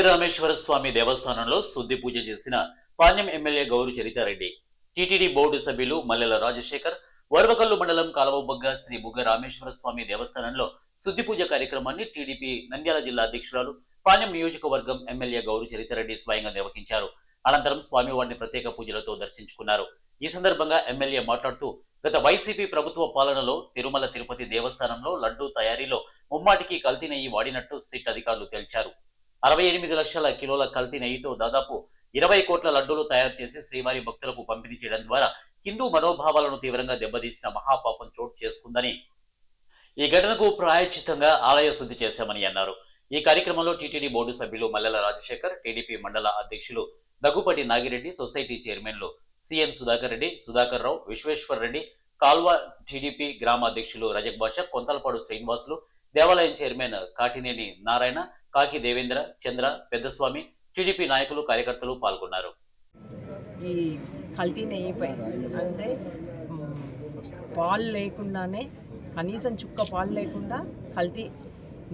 బుగ్గరామేశ్వర స్వామి దేవస్థానంలో శుద్ధి పూజ చేసిన Panyam MLA Gouru Charitha Reddy TTD board సభ్యులు మల్లెల రాజశేఖర్ వరవకల్లు మండలం కాలవబొగ్గ శ్రీ బుగ్గ రామేశ్వర స్వామి దేవస్థానంలో శుద్ధి పూజ కార్యక్రమాన్ని టీడీపీ నంద్యాల జిల్లా అధ్యక్షురాలు పాణ్యం నియోజకవర్గం ఎమ్మెల్యే గౌరు చరితారెడ్డి స్వయంగా నిర్వహించారు. అనంతరం స్వామివారిని ప్రత్యేక పూజలతో దర్శించుకున్నారు. ఈ సందర్భంగా ఎమ్మెల్యే మాట్లాడుతూ గత వైసీపీ ప్రభుత్వ పాలనలో తిరుమల తిరుపతి దేవస్థానంలో లడ్డూ తయారీలో ముమ్మాటికి కల్తీ నెయ్యి వాడినట్టు సిట్ అధికారులు తేల్చారు. అరవై ఎనిమిది లక్షల కిలోల కల్తీ నెయ్యితో దాదాపు ఇరవై కోట్ల లడ్డూలు తయారు చేసి శ్రీవారి భక్తులకు పంపిణీ చేయడం ద్వారా హిందూ మనోభావాలను తీవ్రంగా దెబ్బతీసిన మహాపాపం చోటు చేసుకుందని ఈ ఘటనకు ప్రాయచితంగా ఆలయ శుద్ధి చేశామని అన్నారు. ఈ కార్యక్రమంలో టీటీడీ బోర్డు సభ్యులు మల్లెల రాజశేఖర్ టీడీపీ మండల అధ్యక్షులు దగ్గుపటి నాగిరెడ్డి సొసైటీ చైర్మన్లు సిఎన్ సుధాకర్ రెడ్డి సుధాకర్ రావు విశ్వేశ్వర్ రెడ్డి కాల్వ టీడీపీ గ్రామ అధ్యక్షులు రజక్ బాషా కొంతలపాడు శ్రీనివాసులు దేవాలయం చైర్మన్ కాటినేని నారాయణ కాకి దేవేంద్ర చంద్ర పెద్దస్వామి టీడీపీ నాయకులు కార్యకర్తలు పాల్గొన్నారు. ఈ కల్తీ నెయ్యిపై అంటే పాలు లేకుండానే కనీసం చుక్క పాలు లేకుండా కల్తీ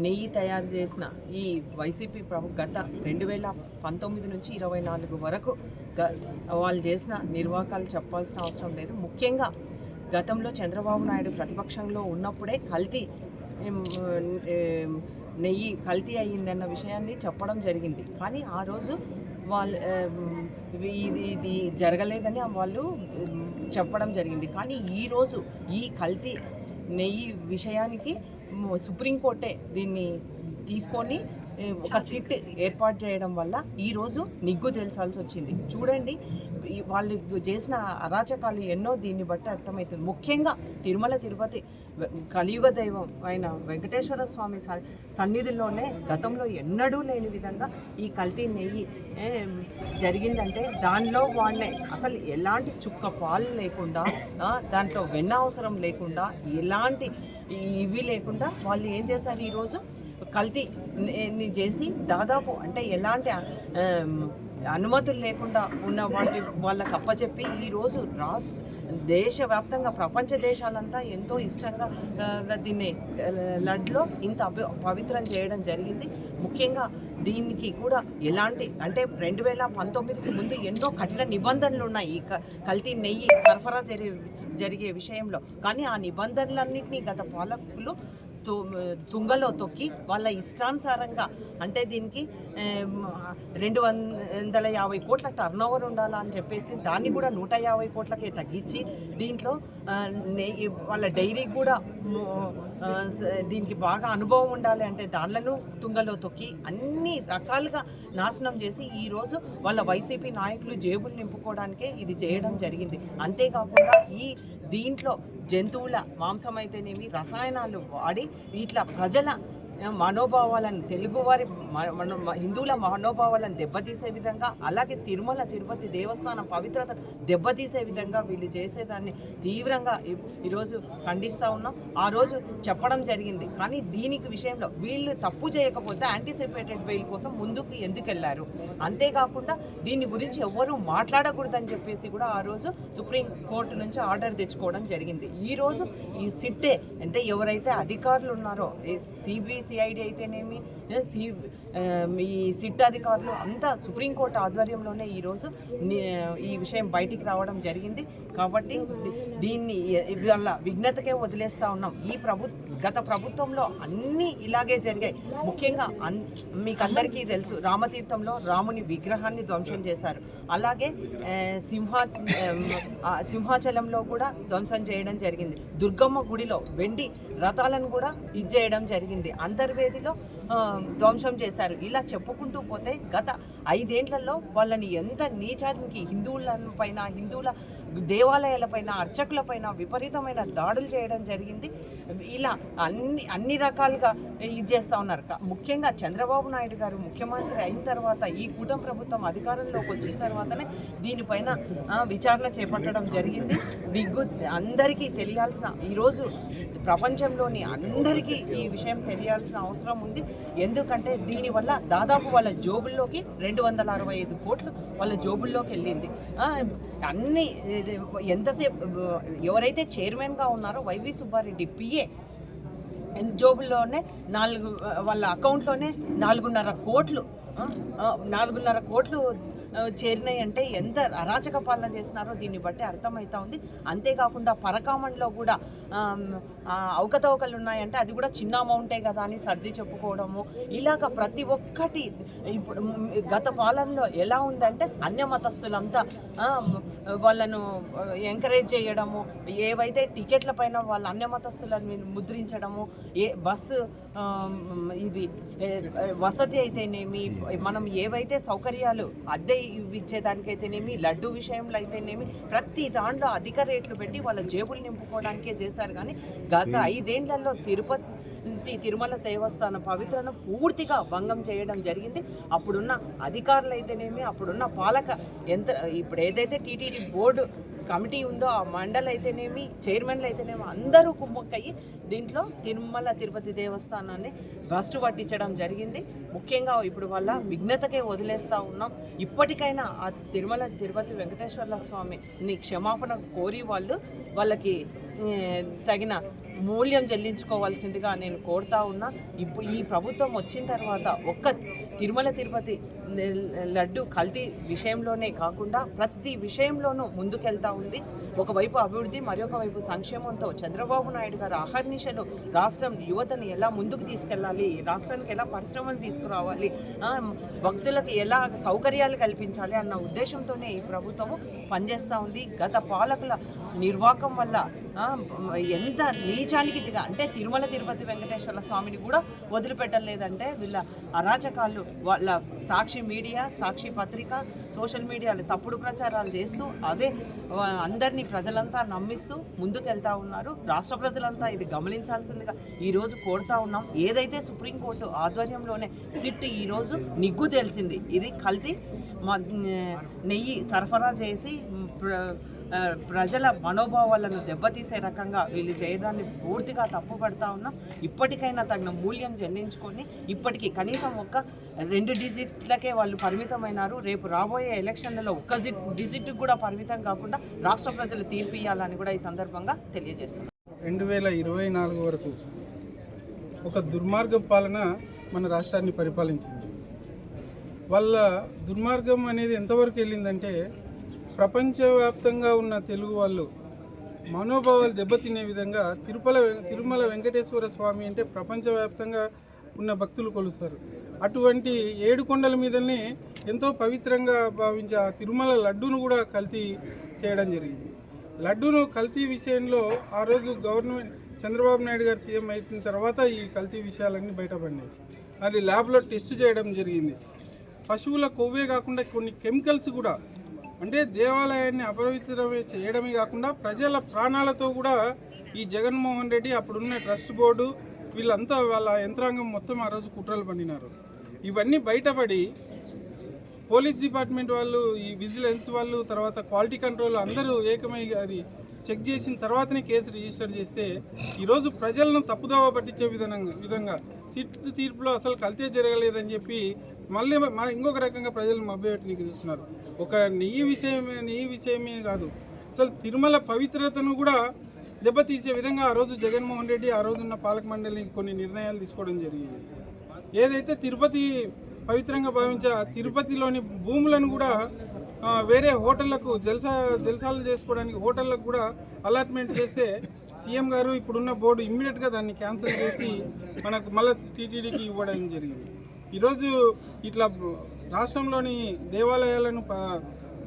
నెయ్యి తయారు చేసిన ఈ వైసీపీ ప్రభు గత రెండు వేల పంతొమ్మిది నుంచి ఇరవై నాలుగు వరకు వాళ్ళు చేసిన నిర్వాహకాలు చెప్పాల్సిన అవసరం లేదు. ముఖ్యంగా గతంలో చంద్రబాబు నాయుడు ప్రతిపక్షంలో ఉన్నప్పుడే కల్తీ నెయ్యి కల్తీ అయ్యిందన్న విషయాన్ని చెప్పడం జరిగింది. కానీ ఆ రోజు వాళ్ళు ఇది ఇది జరగలేదని వాళ్ళు చెప్పడం జరిగింది. కానీ ఈరోజు ఈ కల్తీ నెయ్యి విషయానికి సుప్రీంకోర్టే దీన్ని తీసుకొని ఒక సిట్ ఏర్పాటు చేయడం వల్ల ఈరోజు నిగ్గు తెలిసాల్సి వచ్చింది. చూడండి వాళ్ళు చేసిన అరాచకాలు ఎన్నో దీన్ని బట్టి అర్థమవుతుంది. ముఖ్యంగా తిరుమల తిరుపతి కలియుగ దైవం అయిన వెంకటేశ్వర స్వామి సన్నిధిలోనే గతంలో ఎన్నడూ లేని విధంగా ఈ కల్తీ నెయ్యి జరిగిందంటే దానిలో వాళ్ళే అసలు ఎలాంటి చుక్క పాలు లేకుండా దాంట్లో వెన్న అవసరం లేకుండా ఎలాంటి ఇవి లేకుండా వాళ్ళు ఏం చేశారు ఈరోజు కల్తీ ని- చేసి దాదాపు అంటే ఎలాంటి అనుమతులు లేకుండా ఉన్న వాటి వాళ్ళకి అప్పచెప్పి ఈరోజు రాష్ట్ర దేశవ్యాప్తంగా ప్రపంచ దేశాలంతా ఎంతో ఇష్టంగా దీన్ని లడ్లో ఇంత అప- పవిత్రం చేయడం జరిగింది. ముఖ్యంగా దీనికి కూడా ఎలాంటి అంటే రెండు వేల పంతొమ్మిదికి ముందు ఎన్నో కఠిన నిబంధనలు ఉన్నాయి ఈ క- కల్తీ నెయ్యి సరఫరా జరిగే జరిగే విషయంలో. కానీ ఆ నిబంధనలన్నింటినీ గత పాలకులు తుంగలో తొక్కి వాళ్ళ ఇష్టానుసారంగా అంటే దీనికి రెండు వందల యాభై కోట్ల టర్న్ ఓవర్ ఉండాలా అని చెప్పేసి దాన్ని కూడా నూట యాభై కోట్లకే తగ్గించి దీంట్లో నెయ్యి వాళ్ళ డైరీకి కూడా దీనికి బాగా అనుభవం ఉండాలి అంటే దానిలను తుంగలో తొక్కి అన్ని రకాలుగా నాశనం చేసి ఈరోజు వాళ్ళ వైసీపీ నాయకులు జేబులు నింపుకోవడానికే ఇది చేయడం జరిగింది. అంతేకాకుండా ఈ దీంట్లో జంతువుల మాంసం అయితేనేమి రసాయనాలు వాడి ఇట్లా ప్రజల మనోభావాలను తెలుగువారి మ- మన హిందువుల మనోభావాలను దెబ్బతీసే విధంగా అలాగే తిరుమల తిరుపతి దేవస్థానం పవిత్రత దెబ్బతీసే విధంగా వీళ్ళు చేసేదాన్ని తీవ్రంగా ఈరోజు ఖండిస్తూ ఉన్నాం. ఆ రోజు చెప్పడం జరిగింది. కానీ దీనికి విషయంలో వీళ్ళు తప్పు చేయకపోతే యాంటిసిపేటెడ్ బెయిల్ కోసం ముందుకు ఎందుకు వెళ్ళారు అంతేకాకుండా దీని గురించి ఎవ్వరూ మాట్లాడకూడదని చెప్పేసి కూడా ఆ రోజు సుప్రీం కోర్టు నుంచి ఆర్డర్ తెచ్చుకోవడం జరిగింది. ఈరోజు ఈ సిట్టే అంటే ఎవరైతే అధికారులు ఉన్నారో సిఐడి అయితేనేమి సి ఈ సిట్ అధికారులు అంతా సుప్రీంకోర్టు ఆధ్వర్యంలోనే ఈరోజు ఈ విషయం బయటికి రావడం జరిగింది. కాబట్టి దీన్ని ఇవాళ విఘ్నతకే వదిలేస్తూ ఉన్నాం. ఈ ప్రభు గత ప్రభుత్వంలో అన్నీ ఇలాగే జరిగాయి. ముఖ్యంగా అన్ మీకు అందరికీ తెలుసు రామతీర్థంలో రాముని విగ్రహాన్ని ధ్వంసం చేశారు. అలాగే సింహా సింహాచలంలో కూడా ధ్వంసం చేయడం జరిగింది. దుర్గమ్మ గుడిలో వెండి రథాలను కూడా ఇది చేయడం జరిగింది అంతర్వేదిలో ఆ, ధ్వంసం చేశారు. ఇలా చెప్పుకుంటూ పోతే గత ఐదేండ్లలో వాళ్ళని ఎంత నీచానికి హిందువుల పైన హిందువుల దేవాలయాలపైన అర్చకులపైన విపరీతమైన దాడులు చేయడం జరిగింది. ఇలా అన్ని అన్ని రకాలుగా ఇది చేస్తూ ఉన్నారు. ముఖ్యంగా చంద్రబాబు నాయుడు గారు ముఖ్యమంత్రి అయిన తర్వాత ఈ కూటమి ప్రభుత్వం అధికారంలోకి వచ్చిన తర్వాతనే దీనిపైన విచారణ చేపట్టడం జరిగింది. దిగ్గు అందరికీ తెలియాల్సిన ఈరోజు ప్రపంచంలోని అందరికీ ఈ విషయం తెలియాల్సిన అవసరం ఉంది. ఎందుకంటే దీనివల్ల దాదాపు వాళ్ళ జోబుల్లోకి రెండు వందల అరవై ఐదు కోట్లు వాళ్ళ జోబుల్లోకి వెళ్ళింది. అన్ని ఎంతసేపు ఎవరైతే చైర్మన్గా ఉన్నారో వైవి సుబ్బారెడ్డి పిఏ జోబుల్లోనే నాలుగు వాళ్ళ అకౌంట్లోనే నాలుగున్నర కోట్లు నాలుగున్నర కోట్లు చేరినాయి అంటే ఎంత అరాచక పాలన చేసినారో దీన్ని బట్టి అర్థమవుతా ఉంది. అంతేకాకుండా పరకామణిలో కూడా అవకతవకలు ఉన్నాయంటే అది కూడా చిన్న అమౌంటే కదా అని సర్ది చెప్పుకోవడము. ఇలాగ ప్రతి ఒక్కటి ఇప్పుడు గత పాలనలో ఎలా ఉందంటే అన్య మతస్థులంతా వాళ్ళను ఎంకరేజ్ చేయడము ఏవైతే టికెట్ల పైన వాళ్ళ అన్య మతస్థులను ముద్రించడము ఏ బస్సు ఇది వసతి అయితేనేమి మనం ఏవైతే సౌకర్యాలు అద్దె ఇచ్చేదానికైతేనేమి లడ్డు విషయంలో అయితేనేమి ప్రతి దాంట్లో అధిక రేట్లు పెట్టి వాళ్ళ జేబులు నింపుకోవడానికే చేశారు. కానీ గత ఐదేళ్ళలో తిరుపతి తిరుమల దేవస్థాన పవిత్రను పూర్తిగా భంగం చేయడం జరిగింది. అప్పుడున్న అధికారులు అయితేనేమి అప్పుడున్న పాలక ఎంత ఇప్పుడు ఏదైతే టీటీడీ బోర్డు కమిటీ ఉందో ఆ మండలి అయితేనేమి చైర్మన్లు అయితేనేమి అందరూ కుమ్మక్కయ్యి దీంట్లో తిరుమల తిరుపతి దేవస్థానాన్ని భ్రష్టు పట్టించడం జరిగింది. ముఖ్యంగా ఇప్పుడు వల్ల విఘ్నతకే వదిలేస్తూ ఉన్నాం. ఇప్పటికైనా ఆ తిరుమల తిరుపతి వెంకటేశ్వర్ల స్వామిని క్షమాపణ కోరి వాళ్ళు వాళ్ళకి తగిన మూల్యం చెల్లించుకోవాల్సిందిగా నేను కోరుతా ఉన్నా. ఇప్పుడు ఈ ప్రభుత్వం వచ్చిన తర్వాత ఒక్క తిరుమల తిరుపతి లడ్డు కల్తీ విషయంలోనే కాకుండా ప్రతి విషయంలోనూ ముందుకెళ్తా ఉంది ఒకవైపు అభివృద్ధి మరొక వైపు సంక్షేమంతో చంద్రబాబు నాయుడు గారు అహర్నిశలు రాష్ట్రం యువతను ఎలా ముందుకు తీసుకెళ్ళాలి రాష్ట్రానికి ఎలా పరిశ్రమలు తీసుకురావాలి భక్తులకు ఎలా సౌకర్యాలు కల్పించాలి అన్న ఉద్దేశంతోనే ఈ ప్రభుత్వము పనిచేస్తూ ఉంది. గత పాలకుల నిర్వాకం వల్ల ఎంత నీచానికి దిగా అంటే తిరుమల తిరుపతి వెంకటేశ్వర స్వామిని కూడా వదిలిపెట్టలేదంటే వీళ్ళ అరాచకాలు వాళ్ళ సాక్షి మీడియా సాక్షి పత్రిక సోషల్ మీడియాలో తప్పుడు ప్రచారాలు చేస్తూ అవే అందరినీ ప్రజలంతా నమ్మిస్తూ ముందుకెళ్తా ఉన్నారు. రాష్ట్ర ప్రజలంతా ఇది గమనించాల్సిందిగా ఈరోజు కోరుతా ఉన్నాం. ఏదైతే సుప్రీంకోర్టు ఆధ్వర్యంలోనే సిట్ ఈరోజు నిగ్గు తెలిసింది. ఇది కల్తీ మ- నెయ్యి సరఫరా చేసి ప్ర- ప్రజల మనోభావాలను దెబ్బతీసే రకంగా వీళ్ళు చేయడాన్ని పూర్తిగా తప్పుపడతా ఉన్నాం ఇప్పటికైనా తగిన మూల్యం చెందించుకొని ఇప్పటికీ కనీసం ఒక్క రెండు డిజిట్లకే వాళ్ళు పరిమితమైనారు. రేపు రాబోయే ఎలక్షన్లలో ఒక్క డిజిట్ కూడా పరిమితం కాకుండా రాష్ట్ర ప్రజలు తీర్పు ఇవ్వాలని కూడా ఈ సందర్భంగా తెలియజేస్తున్నారు. రెండు వేల ఇరవై నాలుగు వరకు ఒక దుర్మార్గ పాలన మన రాష్ట్రాన్ని పరిపాలించింది. వాళ్ళ దుర్మార్గం అనేది ఎంతవరకు వెళ్ళిందంటే ప్రపంచవ్యాప్తంగా ఉన్న తెలుగు వాళ్ళు మనోభావాలు దెబ్బతినే విధంగా తిరుపల తిరుమల వెంకటేశ్వర స్వామి అంటే ప్రపంచవ్యాప్తంగా ఉన్న భక్తులు కొలుస్తారు. అటువంటి ఏడు కొండల మీదనే ఎంతో పవిత్రంగా భావించే ఆ తిరుమల లడ్డూను కూడా కల్తీ చేయడం జరిగింది. లడ్డూను కల్తీ విషయంలో ఆ రోజు గవర్నమెంట్ చంద్రబాబు నాయుడు గారు సీఎం అయిన తర్వాత ఈ కల్తీ విషయాలన్నీ బయటపడినాయి అది ల్యాబ్లో టెస్ట్ చేయడం జరిగింది. పశువుల కొవ్వే కాకుండా కొన్ని కెమికల్స్ కూడా అంటే దేవాలయాన్ని అపవిత్రమే చేయడమే కాకుండా ప్రజల ప్రాణాలతో కూడా ఈ జగన్మోహన్ రెడ్డి అప్పుడున్న ట్రస్ట్ బోర్డు వీళ్ళంతా వాళ్ళ యంత్రాంగం మొత్తం ఆ రోజు కుట్రలు పండినారు ఇవన్నీ బయటపడి పోలీస్ డిపార్ట్మెంట్ వాళ్ళు ఈ విజిలెన్స్ వాళ్ళు తర్వాత క్వాలిటీ కంట్రోల్ అందరూ ఏకమై అది చెక్ చేసిన తర్వాతనే కేసు రిజిస్టర్ చేస్తే ఈరోజు ప్రజలను తప్పుదోవ పట్టించే విధంగా విధంగా సిట్ తీర్పులో అసలు కల్తే జరగలేదని చెప్పి మళ్ళీ మన ఇంకొక రకంగా ప్రజలను మభ్యపెట్టడానికి చూస్తున్నారు. ఒక నెయ్యి విషయమే నెయ్యి విషయమే కాదు. అసలు తిరుమల పవిత్రతను కూడా దెబ్బతీసే విధంగా ఆ రోజు జగన్మోహన్ రెడ్డి ఆ రోజున్న పాలక మండలి కొన్ని నిర్ణయాలు తీసుకోవడం జరిగింది. ఏదైతే తిరుపతి పవిత్రంగా భావించే తిరుపతిలోని భూములను కూడా వేరే హోటళ్ళకు జల్సా జల్సాలు చేసుకోవడానికి హోటళ్ళకు కూడా అలాట్మెంట్ చేస్తే సీఎం గారు ఇప్పుడున్న బోర్డు ఇమ్మీడియట్గా దాన్ని క్యాన్సిల్ చేసి మనకు మళ్ళీ టీటీడీకి ఇవ్వడం జరిగింది. ఈరోజు ఇట్లా రాష్ట్రంలోని దేవాలయాలను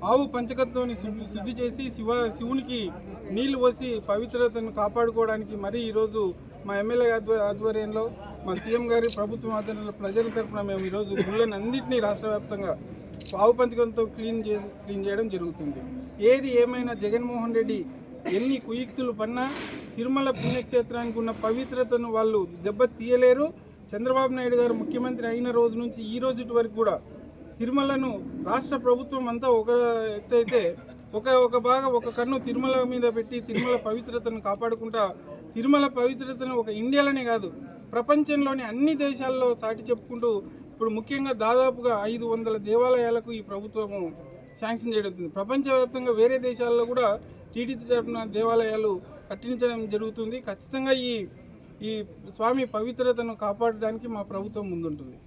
ఆవు పంచకత్తో శుద్ధి చేసి శివ శివునికి నీళ్ళు పోసి పవిత్రతను కాపాడుకోవడానికి మరీ ఈరోజు మా ఎమ్మెల్యే ఆధ్వర్యంలో మా సీఎం గారి ప్రభుత్వం ఆధ్వర్యంలో ప్రజల తరపున మేము ఈరోజు గుళ్ళని అన్నింటినీ రాష్ట్ర వ్యాప్తంగా పావు పంచకంతో క్లీన్ చేసి క్లీన్ చేయడం జరుగుతుంది. ఏది ఏమైనా జగన్మోహన్ రెడ్డి ఎన్ని కుయుక్తులు పన్నా తిరుమల పుణ్యక్షేత్రానికి ఉన్న పవిత్రతను వాళ్ళు దెబ్బ తీయలేరు. చంద్రబాబు నాయుడు గారు ముఖ్యమంత్రి అయిన రోజు నుంచి ఈ రోజు వరకు కూడా తిరుమలను రాష్ట్ర ప్రభుత్వం అంతా ఒక ఎత్తైతే ఒక ఒక భాగం ఒక కన్ను తిరుమల మీద పెట్టి తిరుమల పవిత్రతను కాపాడుకుంటా తిరుమల పవిత్రతను ఒక ఇండియాలోనే కాదు ప్రపంచంలోని అన్ని దేశాల్లో చాటి చెప్పుకుంటూ ఇప్పుడు ముఖ్యంగా దాదాపుగా ఐదు వందల దేవాలయాలకు ఈ ప్రభుత్వము శాంక్షన్ చేయడం ప్రపంచవ్యాప్తంగా వేరే దేశాల్లో కూడా టీడీపీ తరఫున దేవాలయాలు కట్టించడం జరుగుతుంది. ఖచ్చితంగా ఈ ఈ స్వామి పవిత్రతను కాపాడడానికి మా ప్రభుత్వం ముందుంటుంది.